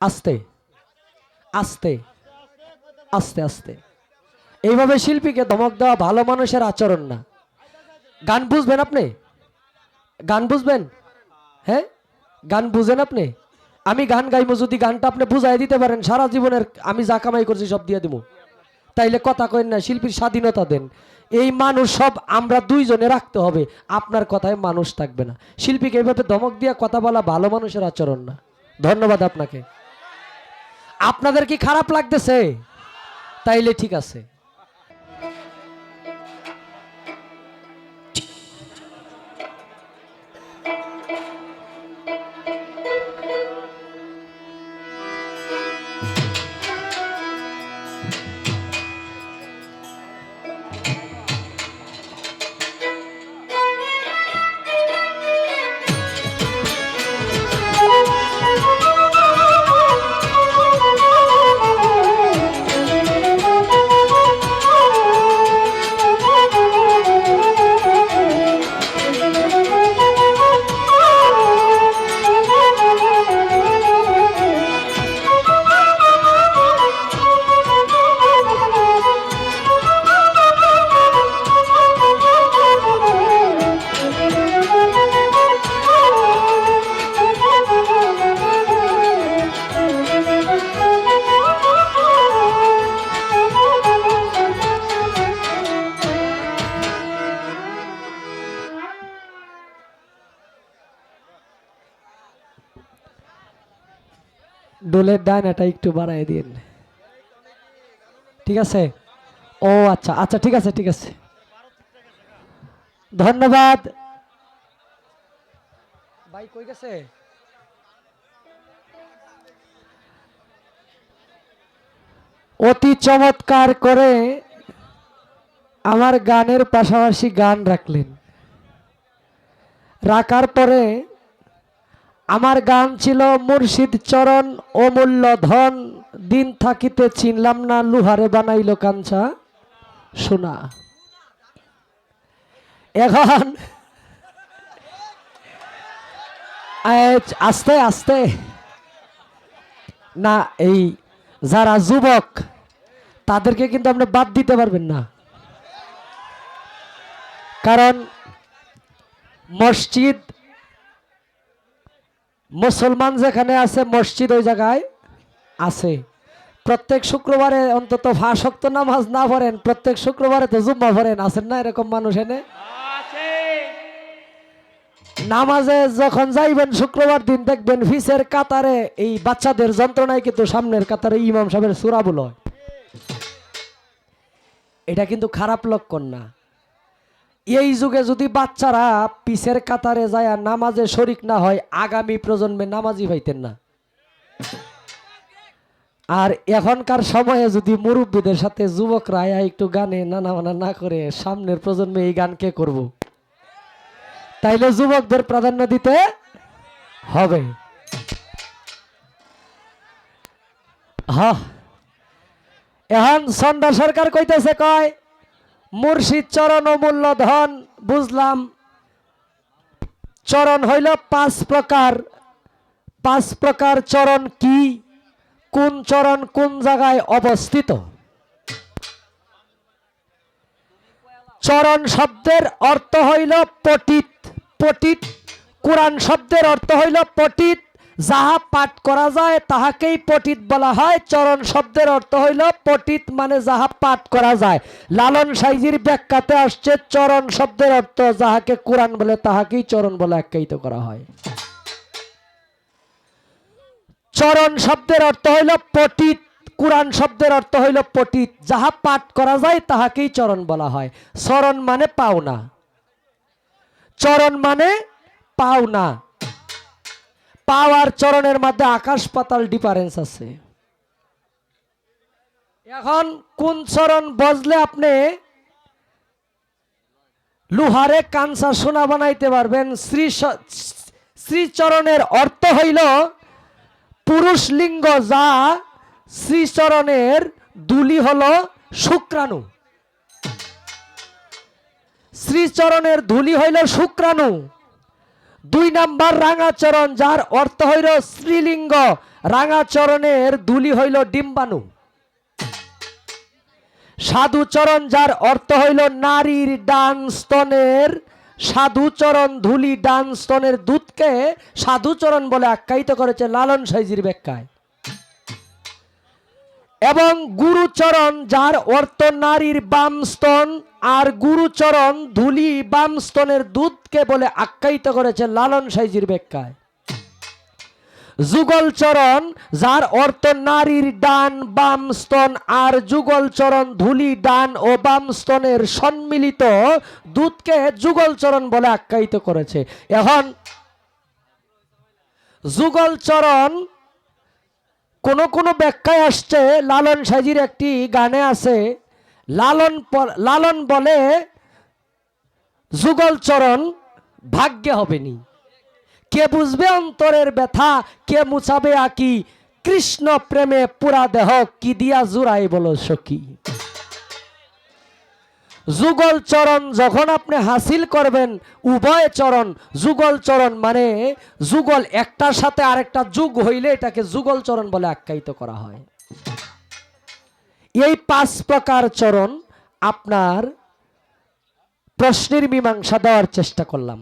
আস্তে আস্তে আস্তে আস্তে। এইভাবে শিল্পীকে ধমক দেওয়া ভালো মানুষের আচরণ না। গান বুঝবেন আপনি? গান বুঝবেন? হ্যাঁ? গান বুঝেন আপনি? আমি গান গাইবো যদি গানটা আপনি বুঝাই দিতে পারেন, সারা জীবনের আমি যা কামাই করছি সব দিয়ে দিব। তাইলে কথা কইন না, শিল্পীর স্বাধীনতা দেন। এই মানুষ সব আমরা দুইজনে রাখতে হবে, আপনার কথায় মানুষ থাকবে না। শিল্পীকে এইভাবে ধমক দিয়ে কথা বলা ভালো মানুষের আচরণ না। ধন্যবাদ আপনাকে। আপনাদের কি খারাপ লাগতেছে? তাইলে ঠিক আছে। ডোলের ডায়নাটা একটু বাড়াই দিন ঠিক আছে? ও আচ্ছা আচ্ছা ঠিক আছে ঠিক আছে। ধন্যবাদ। ভাই, কই গেছে? অতি চমৎকার করে আমার গানের পাশাপাশি গান রাখলেন। রাখার পরে আমার গান ছিল মুর্শিদ চরণ অমূল্য ধন দিন থাকিতে চিনলাম না, লুহারে বানাইল কাঞ্চা শোনা এখন আস্তে আস্তে। না, এই যারা যুবক, তাদেরকে কিন্তু আপনি বাদ দিতে পারবেন না। কারণ মসজিদ মুসলমান যেখানে আছে মসজিদ ওই জায়গায় আছে। প্রত্যেক শুক্রবারে অন্তত ফাঁসক্ত নামাজ না পড়েন প্রত্যেক শুক্রবারে তো জুম্মা পড়েন আছেন না এরকম মানুষ এনে? নামাজে যখন যাইবেন শুক্রবার দিন দেখবেন ফিসের কাতারে এই বাচ্চাদের যন্ত্রণায় কিন্তু সামনের কাতারে ইমাম সাহেবের সুরাবুল হয়। এটা কিন্তু খারাপ লক্ষণ না। এই যুগে যদি বাচ্চারা পিসের কাতারে যায় নামাজে শরিক না হয়, আগামী প্রজন্মে নামাজি হইতেন না। আর এখনকার সময়ে যদি মুরব্বীদের সাথে যুবকরা একটু গানে নানা মানা না করে, সামনের প্রজন্মে এই গান কে করব? তাইলে যুবকদের প্রাধান্য দিতে হবে। হ্যাঁ। এখন সন্ধ্যা সরকার কইতেছে কয় মুর্শিদ চরণ অমূল্য ধন, বুঝলাম। চরণ হইল পাঁচ প্রকার। পাঁচ প্রকার চরণ কি? কোন চরণ কোন জায়গায় অবস্থিত? চরণ শব্দের অর্থ হইল পটিত পটিত কোরআন শব্দের অর্থ হইল পটিত যাহা পাঠ করা যায়, তাহাকেই পটিত বলা হয়। চরণ শব্দের অর্থ হইল পটিত মানে যাহা পাঠ করা যায়। লালন সাইজির ব্যাখ্যাতে আসছে, চরণ শব্দের অর্থ যাহাকে কোরআন বলে, তাহাকেই চরণ বলে আখ্যায়িত করা হয়। চরণ শব্দের অর্থ হইল পটিত কোরআন শব্দের অর্থ হইল পটিত যাহা পাঠ করা যায়, তাহাকেই চরণ বলা হয়। চরণ মানে পাওনা। চরণ মানে পাওনা। পাও আর চরণের মধ্যে আকাশ পাতাল ডিফারেন্স আছে। এখন কোন চরণ বজলে আপনি লুহারে কাঞ্চা সোনা বানাইতে পারবেন, শ্রী শ্রীচরণের অর্থ হইল পুরুষ লিঙ্গ যা শ্রীচরণের দুলি হল শুক্রাণু। শ্রীচরণের ধুলি হইল শুক্রাণু। দুই নাম্বার রাঙাচরণ, যার অর্থ হইল স্ত্রীলিঙ্গ। রাঙাচরণের দুলি হইল ডিম্বাণু। সাধুচরণ, যার অর্থ হইল নারীর ডান স্তনের সাধুচরণ, ধুলি ডান স্তনের দুধকে সাধুচরণ বলে আখ্যায়িত করেছে লালন সাইজির ব্যাখ্যায়। এবং গুরুচরণ, যার অর্থ নারীর বাম স্তন আর গুরুচরণ ধুলি বাম স্তনের দুধকে বলে আখ্যায়িত করেছে লালন সাইজির ব্যাখ্যায়। যুগল চরণ যার অর্থ নারীর ডান বাম স্তন আর যুগল চরণ ধুলি ডান ও বাম স্তনের সম্মিলিত দুধকে যুগল চরণ বলে আখ্যায়িত করেছে। এখন যুগল চরণ কোন কোন ব্যাখ্যায় আসছে, লালন সাজির একটি গানে আছে লালন লালন বলে যুগল চরণ ভাগ্যে হবেনি কে বুঝবে অন্তরের ব্যথা, কে মুছাবে আকি? কৃষ্ণ প্রেমে পুরা দেহ, কি দিয়া জুড়াই বলো সখী? যুগল চরণ যখন আপনি হাসিল করবেন, উভয় চরণ, যুগল চরণ মানে যুগল একটার সাথে আরেকটা যুগ হইলে এটাকে যুগল চরণ বলে আখ্যায়িত করা হয়। এই পাঁচ প্রকার চরণ আপনার প্রশ্নের মীমাংসা দেওয়ার চেষ্টা করলাম।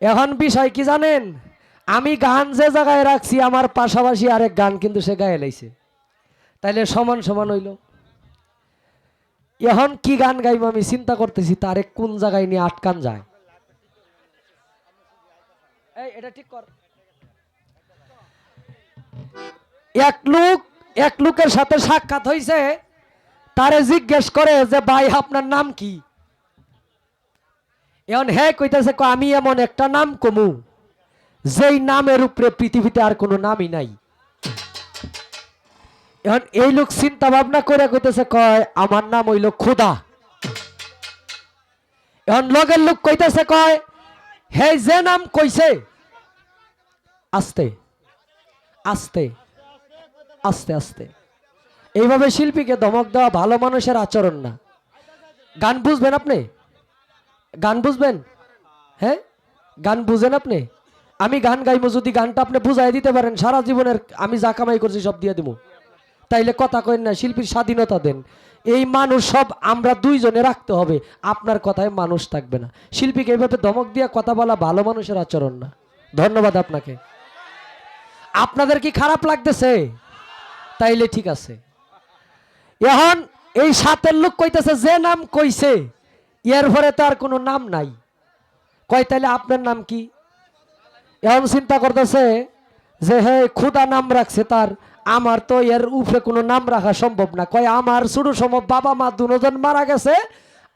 এখন বিষয় কি জানেন? আমি গান যে জায়গায় রাখছি, আমার পাশাপাশি আরেক গান কিন্তু সে গায়ে লাইছে। তাইলে সমান সমান হইল। এখন কি গান গাইব আমি চিন্তা করতেছি, তারে কোন জায়গায় নিয়ে আটকান যায়। এটা ঠিক কর। এক লোক এক লোকের সাথে সাক্ষাৎ হইছে, তারে জিজ্ঞেস করে যে, ভাই, আপনার নাম কি? এখন হে কইতেছে আমি এমন একটা নাম কমু, যেই নামের উপরে পৃথিবীতে আর কোনো নামই নাই। এখন এই লোক চিন্তা ভাবনা করে কইতেছে, কয়, আমার নাম হইল খুদা। এখন লগের লোক কইতেছে, কয়, হে যে নাম কইছে, আস্তে আস্তে। আস্তে আস্তে। এইভাবে শিল্পীকে ধমক দেওয়া ভালো মানুষের আচরণ না। গান বুঝবেন আপনি? গান বুঝবেন? হ্যাঁ? গান বুঝেন আপনি? আমি গান গাইবো, যদি গানটা আপনি বুঝাই দিতে পারেন, সারা জীবনের আমি যা কামাই করছি সব দিয়ে দিব। তাইলে কথা কইন না, শিল্পীর স্বাধীনতা দেন। এই মানুষ সব আমরা দুইজনে রাখতে হবে, আপনার কথায় মানুষ থাকবে না। শিল্পীকে এইভাবে ধমক দিয়ে কথা বলা ভালো মানুষের আচরণ না। ধন্যবাদ আপনাকে। আপনাদের কি খারাপ লাগতেছে? তাইলে ঠিক আছে। এখন এই সাতের লোক কইতেছে, যে নাম কইছে এর পরে তো আর কোনো নাম নাই। কয়, তাইলে আপনার নাম কি? এখন চিন্তা করতেছে যে, হে, খুদা নাম রাখছে তার। আমার তো এর উপরে কোনো নাম রাখা সম্ভব না। কয়, আমার শুরু সম্ভব বাবা মা দুজন মারা গেছে।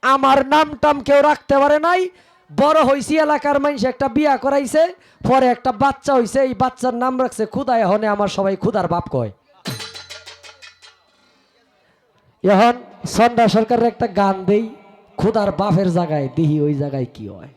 আমার নাম টাম কেউ রাখতে পারে নাই। বড় হইছি, এলাকার মানুষ একটা বিয়া করাইছে, পরে একটা বাচ্চা হইছে। এই বাচ্চার নাম রাখছে খুদা। এহনে আমার সবাই খুদার বাপ কয়। এখন সন্ধ্যা সরকারের একটা গান দেই খুদার বাফের জায়গায় দিহি ওই জায়গায় কি হয়?